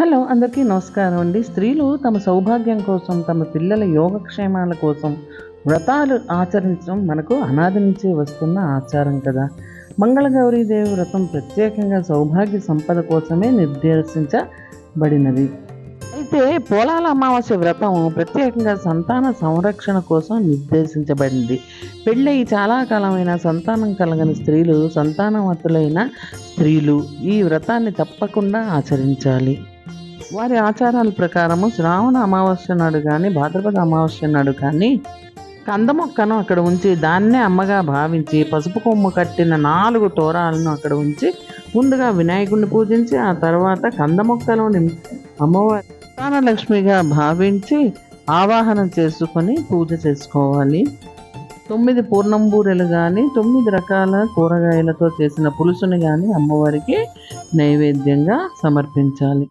Hello అందరికీ నమస్కారం అండి. స్త్రీలు తమ సౌభాగ్యం కోసం తమ పిల్లల యోగక్షేమాల కోసం వ్రతాలు ఆచరించడం మనకు అనాది నుంచి వస్తున్న ఆచారం కదా. మంగళగౌరీదేవి వ్రతం ప్రత్యేకంగా సౌభాగ్య సంపద కోసమే నిర్దేశించబడినది. అయితే పోలాల అమావాస్య వ్రతం ప్రత్యేకంగా సంతాన సంరక్షణ కోసం నిర్దేశించబడింది. పెళ్ళయి చాలా కాలమైన సంతానం కలగని స్త్రీలు సంతానవతులైన స్త్రీలు ఈ వ్రతాన్ని తప్పకుండా ఆచరించాలి. వారి ఆచారాల ప్రకారము శ్రావణ అమావాస్య నాడు కానీ భాద్రపద అమావాస్య నాడు కానీ కంద మొక్కను అక్కడ ఉంచి దాన్నే అమ్మగా భావించి పసుపు కొమ్ము కట్టిన నాలుగు తోరాలను అక్కడ ఉంచి ముందుగా వినాయకుడిని పూజించి ఆ తర్వాత కంద మొక్కలోని అమ్మవారి లక్ష్మిగా భావించి ఆవాహనం చేసుకొని పూజ చేసుకోవాలి. తొమ్మిది పూర్ణంబూరెలు కానీ తొమ్మిది రకాల కూరగాయలతో చేసిన పులుసుని కానీ అమ్మవారికి నైవేద్యంగా సమర్పించాలి.